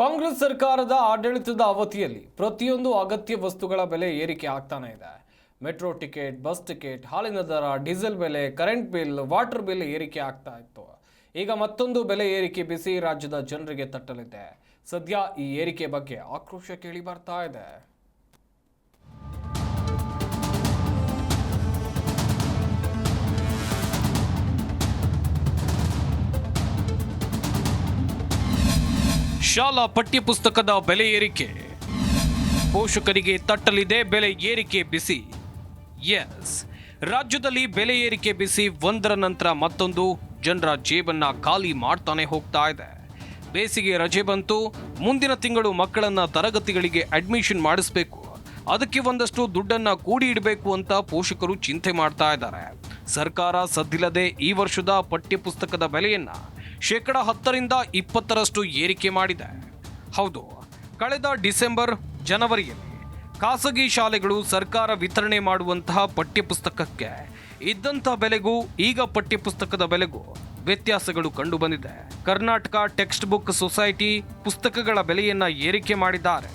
ಕಾಂಗ್ರೆಸ್ ಸರ್ಕಾರದ ಆಡಳಿತದ ಅವಧಿಯಲ್ಲಿ ಪ್ರತಿಯೊಂದು ಅಗತ್ಯ ವಸ್ತುಗಳ ಬೆಲೆ ಏರಿಕೆ ಆಗ್ತಾನೆ ಇದೆ. ಮೆಟ್ರೋ ಟಿಕೆಟ್, ಬಸ್ ಟಿಕೆಟ್, ಹಾಲಿನ ದರ, ಡೀಸೆಲ್ ಬೆಲೆ, ಕರೆಂಟ್ ಬಿಲ್, ವಾಟರ್ ಬಿಲ್ ಏರಿಕೆ ಆಗ್ತಾ ಇತ್ತು. ಈಗ ಮತ್ತೊಂದು ಬೆಲೆ ಏರಿಕೆ ಬಿಸಿ ರಾಜ್ಯದ ಜನರಿಗೆ ತಟ್ಟಲಿದೆ. ಸದ್ಯ ಈ ಏರಿಕೆ ಬಗ್ಗೆ ಆಕ್ರೋಶ ಕೇಳಿ ಬರ್ತಾ ಇದೆ. ಶಾಲಾ ಪಠ್ಯಪುಸ್ತಕದ ಬೆಲೆ ಏರಿಕೆ. ಪೋಷಕರಿಗೆ ತಟ್ಟಲಿದೆ ಬೆಲೆ ಏರಿಕೆ ಬಿಸಿ. ಎಸ್. ರಾಜ್ಯದಲ್ಲಿ ಬೆಲೆ ಏರಿಕೆ ಬಿಸಿ ಒಂದರ ನಂತರ ಮತ್ತೊಂದು. ಜನರ ಜೇಬನ್ನ ಖಾಲಿ ಮಾಡ್ತಾನೆ ಹೋಗ್ತಾ ಇದೆ. ಬೇಸಿಗೆ ರಜೆ ಬಂತು. ಮುಂದಿನ ತಿಂಗಳು ಮಕ್ಕಳನ್ನ ತರಗತಿಗಳಿಗೆ ಅಡ್ಮಿಷನ್ ಮಾಡಿಸ್ಬೇಕು. ಅದಕ್ಕೆ ಒಂದಷ್ಟು ದುಡ್ಡನ್ನ ಕೂಡಿ ಇಡಬೇಕು ಅಂತ ಪೋಷಕರು ಚಿಂತೆ ಮಾಡ್ತಾ ಇದ್ದಾರೆ. ಸರ್ಕಾರ ಸದ್ದಿಲ್ಲದೆ ಈ ವರ್ಷದ ಪಠ್ಯಪುಸ್ತಕದ ಬೆಲೆಯನ್ನ ಶೇಕಡ ಹತ್ತರಿಂದ ಇಪ್ಪತ್ತರಷ್ಟು ಏರಿಕೆ ಮಾಡಿದೆ. ಹೌದು, ಕಳೆದ ಡಿಸೆಂಬರ್ ಜನವರಿಯಲ್ಲಿ ಖಾಸಗಿ ಶಾಲೆಗಳು ಸರ್ಕಾರ ವಿತರಣೆ ಮಾಡುವಂತಹ ಪಠ್ಯಪುಸ್ತಕಕ್ಕೆ ಇದ್ದಂಥ ಬೆಲೆಗೂ ಈಗ ಪಠ್ಯಪುಸ್ತಕದ ಬೆಲೆಗೂ ವ್ಯತ್ಯಾಸಗಳು ಕಂಡುಬಂದಿದೆ. ಕರ್ನಾಟಕ ಟೆಕ್ಸ್ಟ್ ಬುಕ್ ಸೊಸೈಟಿ ಪುಸ್ತಕಗಳ ಬೆಲೆಯನ್ನ ಏರಿಕೆ ಮಾಡಿದ್ದಾರೆ.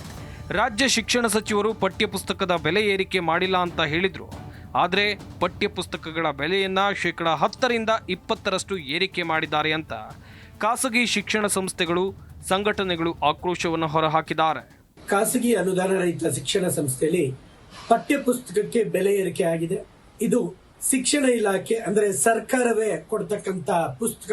ರಾಜ್ಯ ಶಿಕ್ಷಣ ಸಚಿವರು ಪಠ್ಯಪುಸ್ತಕದ ಬೆಲೆ ಏರಿಕೆ ಮಾಡಿಲ್ಲ ಅಂತ ಹೇಳಿದ್ರು. ಆದರೆ ಪಠ್ಯಪುಸ್ತಕಗಳ ಬೆಲೆಯನ್ನು ಶೇಕಡ ಹತ್ತರಿಂದ ಇಪ್ಪತ್ತರಷ್ಟು ಏರಿಕೆ ಮಾಡಿದ್ದಾರೆ ಅಂತ ಖಾಸಗಿ ಶಿಕ್ಷಣ ಸಂಸ್ಥೆಗಳು, ಸಂಘಟನೆಗಳು ಆಕ್ರೋಶವನ್ನು ಹೊರಹಾಕಿದ್ದಾರೆ. ಖಾಸಗಿ ಅನುದಾನ ರಹಿತ ಶಿಕ್ಷಣ ಸಂಸ್ಥೆಯಲ್ಲಿ ಪಠ್ಯಪುಸ್ತಕಕ್ಕೆ ಬೆಲೆ ಏರಿಕೆ ಆಗಿದೆ. ಇದು ಶಿಕ್ಷಣ ಇಲಾಖೆ ಅಂದ್ರೆ ಸರ್ಕಾರವೇ ಕೊಡ್ತಕ್ಕಂತ ಪುಸ್ತಕ.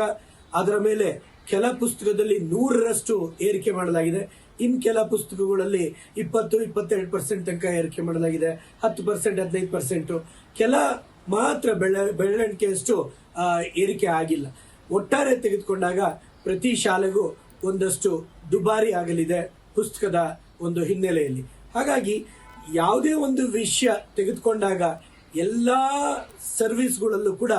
ಅದರ ಮೇಲೆ ಕೆಲ ಪುಸ್ತಕದಲ್ಲಿ ನೂರರಷ್ಟು ಏರಿಕೆ ಮಾಡಲಾಗಿದೆ. ಇನ್ ಕೆಲ ಪುಸ್ತಕಗಳಲ್ಲಿ ಇಪ್ಪತ್ತು, ಇಪ್ಪತ್ತೆರಡು ಪರ್ಸೆಂಟ್ ತನಕ ಏರಿಕೆ ಮಾಡಲಾಗಿದೆ. ಹತ್ತು ಪರ್ಸೆಂಟ್ ಹದಿನೈದು ಪರ್ಸೆಂಟು ಕೆಲ ಮಾತ್ರ ಬೆಳ ಬೆಳವಣಿಗೆಯಷ್ಟು ಏರಿಕೆ ಆಗಿಲ್ಲ. ಒಟ್ಟಾರೆ ತೆಗೆದುಕೊಂಡಾಗ ಪ್ರತಿ ಶಾಲೆಗೂ ಒಂದಷ್ಟು ದುಬಾರಿ ಆಗಲಿದೆ ಪುಸ್ತಕದ ಒಂದು ಹಿನ್ನೆಲೆಯಲ್ಲಿ. ಹಾಗಾಗಿ ಯಾವುದೇ ಒಂದು ವಿಷಯ ತೆಗೆದುಕೊಂಡಾಗ ಎಲ್ಲ ಸರ್ವಿಸ್ಗಳಲ್ಲೂ ಕೂಡ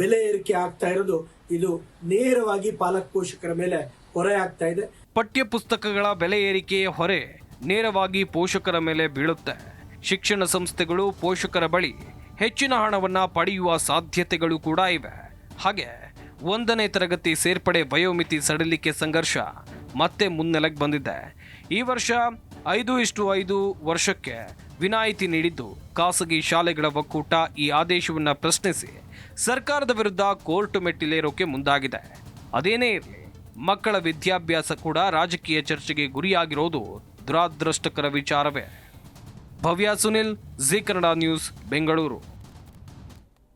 ಬೆಲೆ ಏರಿಕೆ ಆಗ್ತಾ ಇರೋದು, ಇದು ನೇರವಾಗಿ ಪಾಲಕ ಪೋಷಕರ ಮೇಲೆ ಹೊರೆ ಆಗ್ತಾ ಇದೆ. ಪಠ್ಯಪುಸ್ತಕಗಳ ಬೆಲೆ ಏರಿಕೆಯ ಹೊರೆ ನೇರವಾಗಿ ಪೋಷಕರ ಮೇಲೆ ಬೀಳುತ್ತೆ. ಶಿಕ್ಷಣ ಸಂಸ್ಥೆಗಳು ಪೋಷಕರ ಬಳಿ ಹೆಚ್ಚಿನ ಹಣವನ್ನು ಪಡೆಯುವ ಸಾಧ್ಯತೆಗಳು ಕೂಡ ಇವೆ. ಹಾಗೆ ಒಂದನೇ ತರಗತಿ ಸೇರ್ಪಡೆ ವಯೋಮಿತಿ ಸಡಿಲಿಕೆ ಸಂಘರ್ಷ ಮತ್ತೆ ಮುನ್ನೆಲೆಗೆ ಬಂದಿದೆ. ಈ ವರ್ಷ ಐದು ಇಷ್ಟು ಐದು ವರ್ಷಕ್ಕೆ ವಿನಾಯಿತಿ ನೀಡಿದ್ದು ಖಾಸಗಿ ಶಾಲೆಗಳ ಒಕ್ಕೂಟ ಈ ಆದೇಶವನ್ನು ಪ್ರಶ್ನಿಸಿ ಸರ್ಕಾರದ ವಿರುದ್ಧ ಕೋರ್ಟ್ ಮೆಟ್ಟಿಲೇರೋಕೆ ಮುಂದಾಗಿದೆ. ಅದೇನೇ ಇರಲಿ ಮಕ್ಕಳ ವಿದ್ಯಾಭ್ಯಾಸ ಕೂಡ ರಾಜಕೀಯ ಚರ್ಚೆಗೆ ಗುರಿಯಾಗಿರೋದು ದುರಾದೃಷ್ಟಕರ ವಿಚಾರವೇ. Bhavya Sunil Zee Kannada news Bengaluru.